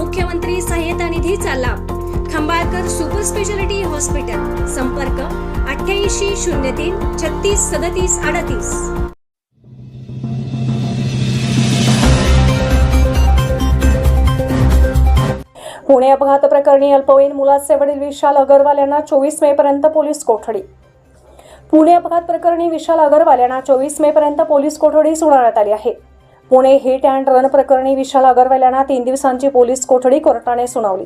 मुख्यमंत्री सहाय्यता निधीचा लाभ. Khambalkar super speciality hospital. संपर्क अठ्ठ्याऐंशी शून्य तीन छत्तीस सदतीस अडतीस. पुणे अपघात प्रकरणी अल्पवयीन मुलाचे वडील विशाल अगरवाल यांना चोवीस मे पर्यंत पोलीस कोठडी. पुणे अपघात प्रकरणी विशाल अगरवाल यांना चोवीस मे पर्यंत पोलीस कोठडी सुनावण्यात आली आहे. पुणे हिट अँड रन प्रकरणी विशाल अगरवाल यांना तीन दिवसांची पोलीस कोठडी कोर्टाने सुनावली.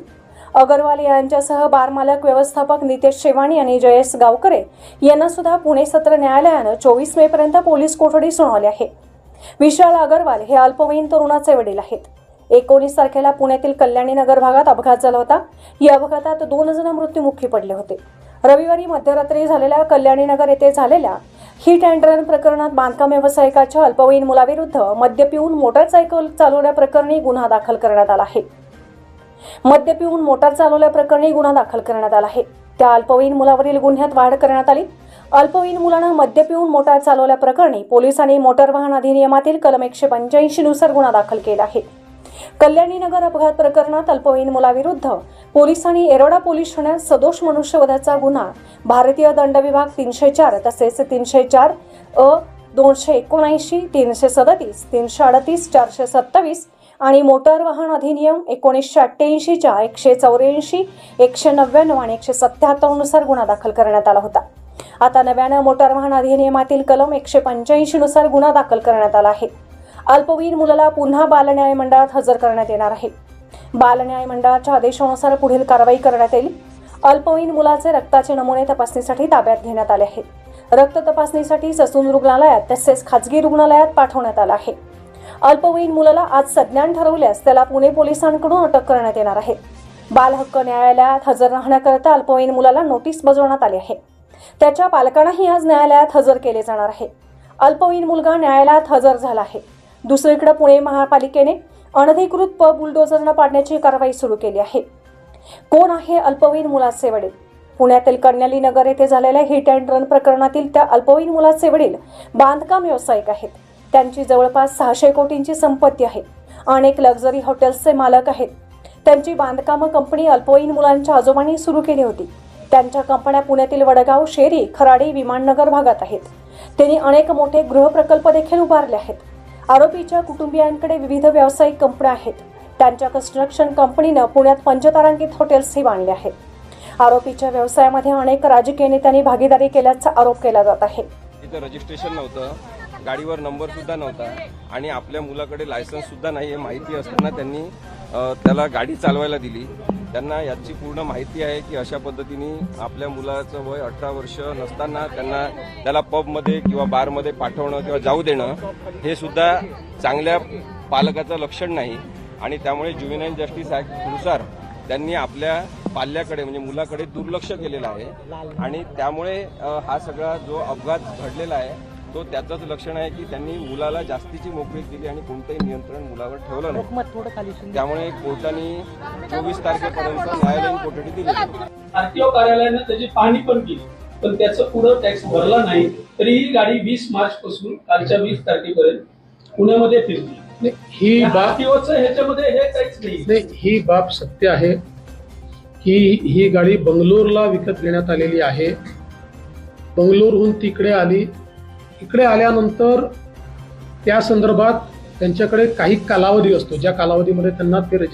अगरवाल यांच्यासह बारमालक व्यवस्थापक नितेश शेवाणी आणि जयेश गावकरे यांना सुद्धा पुणे सत्र न्यायालयानं चोवीस मे पर्यंत पोलीस कोठडी सुनावली आहे. विशाल अगरवाल हे अल्पवयीन तरुणाचे वडील आहेत. एकोणीस तारखेला पुण्यातील कल्याणी नगर भागात अपघात झाला होता. या अपघातात दोन जण मृत्युमुखी पडले होते. रविवारी मध्यरात्री झालेल्या कल्याणीनगर येथे झालेल्या हिट अँड रन प्रकरणात बांधकाम व्यावसायिकाच्या अल्पवयीन मुलाविरुद्ध मद्य पिऊन मोटारसायकल चालवण्याप्रकरणी गुन्हा दाखल करण्यात आला आहे. मद्य पिऊन मोटार चालवल्याप्रकरणी गुन्हा दाखल करण्यात आला आहे. त्या अल्पवयीन मुलावरील गुन्ह्यात वाढ करण्यात आली. अल्पवयीन मुलानं मद्य पिऊन मोटार चालवल्याप्रकरणी पोलिसांनी मोटार वाहन अधिनियमातील कलम एकशे पंच्याऐंशी नुसार गुन्हा दाखल केला आहे. कल्याणी नगर अपघात प्रकरणात अल्पवयीन मुलाविरुद्ध पोलिसांनी एरोडा पोलीस ठाण्यात सदोष मनुष्यवधाचा गुन्हा. भारतीय दंड विभाग तीनशे चार तसेच तीनशे चार अ दोनशे एकोणऐंशी तीनशे सदतीस तीनशे अडतीस चारशे सत्तावीस आणि मोटार वाहन अधिनियम एकोणीसशे अठ्ठ्याऐंशीच्या एकशे चौऱ्याऐंशी एकशे नव्याण्णव आणि एकशे सत्याहत्तरनुसार गुन्हा दाखल करण्यात आला होता. आता नव्यानं मोटार वाहन अधिनियमातील कलम एकशे पंच्याऐंशी नुसार गुन्हा दाखल करण्यात आला आहे. अल्पवयीन मुलाला पुन्हा बालन्याय मंडळात हजर करण्यात येणार आहे. बालन्याय मंडळाच्या आदेशानुसार पुढील कारवाई करण्यात येईल. अल्पवयीन मुलाचे रक्ताचे नमुने तपासणीसाठी ताब्यात घेण्यात आले आहेत रक्त तपासणीसाठी ससून रुग्णालयात तसेच खाजगी रुग्णालयात पाठवण्यात आलं आहे. अल्पवयीन मुलाला आज सज्ञान ठरवल्यास त्याला पुणे पोलिसांकडून अटक करण्यात येणार आहे. बाल हक्क न्यायालयात हजर राहण्याकरता अल्पवयीन मुलाला नोटीस बजावण्यात आली आहे. त्याच्या पालकांनाही आज न्यायालयात हजर केले जाणार आहे. अल्पवयीन मुलगा न्यायालयात हजर झाला आहे. दुसरीकडे पुणे महापालिकेने अनधिकृत पब बुलडोझरनं पाडण्याची कारवाई सुरू केली आहे. कोण आहे अल्पवयीन मुलाचे वडील? पुण्यातील कन्याली नगर येथे झालेल्या हिट अँड रन प्रकरणातील त्या अल्पवयीन मुलाचे वडील बांधकाम व्यावसायिक आहेत. त्यांची जवळपास सहाशे कोटींची संपत्ती आहे. अनेक लक्झरी हॉटेल्सचे मालक आहेत. त्यांची बांधकामं कंपनी अल्पवयीन मुलांच्या आजोबांनी सुरू केली होती. त्यांच्या कंपन्या पुण्यातील वडगाव शेरी खराडी विमाननगर भागात आहेत. त्यांनी अनेक मोठे गृहप्रकल्प देखील उभारले आहेत. आरोपीच्या कुटुंबियांकडे विविध व्यावसायिक कंपन्या आहेत. त्यांच्या कन्स्ट्रक्शन कंपनीनं पुण्यात पंचतारांकित हॉटेल्सही बांधले आहेत. आरोपीच्या व्यवसायामध्ये अनेक राजकीय नेत्यांनी भागीदारी केल्याचा आरोप केला जात आहे. तिथं रजिस्ट्रेशन नव्हतं गाडीवर नंबर सुद्धा नव्हता आणि आपल्या मुलाकडे लायसन्स सुद्धा नाही हे माहिती असताना त्यांनी त्याला गाडी चालवायला दिली. त्यांना याची पूर्ण माहिती आहे की अशा पद्धतीने आपल्या मुलाचं वय अठरा वर्ष नसताना त्यांना त्याला पबमध्ये किंवा बारमध्ये पाठवणं किंवा जाऊ देणं हे सुद्धा चांगल्या पालकाचं लक्षण नाही. आणि त्यामुळे ज्युव्हिनाईल जस्टिस ॲक्टनुसार त्यांनी आपल्या पाल्याकडे म्हणजे मुलाकडे दुर्लक्ष केलेलं आहे. आणि त्यामुळे हा सगळा जो अपघात घडलेला आहे तो त्याचंच लक्षण आहे की त्यांनी मुलाला जास्तीची मोकळीक दिली आणि कोणतंही नियंत्रण मुलावर ठेवलं नाही. त्यामुळे कोर्टाने चोवीस तारखेपर्यंत न्यायालयीन कोठडी दिली. आरटीओ कार्यालयानं त्याची पाहणी पण केली. पण त्याचं पुढं टॅक्स भरला नाही तरी ही गाडी वीस मार्च पासून कालच्या वीस तारखेपर्यंत पुण्यामध्ये फिरली. ही बाब ह्याच्यामध्ये हे काहीच नाही. नाही ही बाब सत्य आहे. की ही गाडी बंगलोरला विकत घेण्यात आलेली आहे. बंगलोरहून तिकडे आली इकडे आल्यानंतर त्या संदर्भात त्यांच्याकडे काही कालावधी असतो. ज्या कालावधीमध्ये त्यांना ते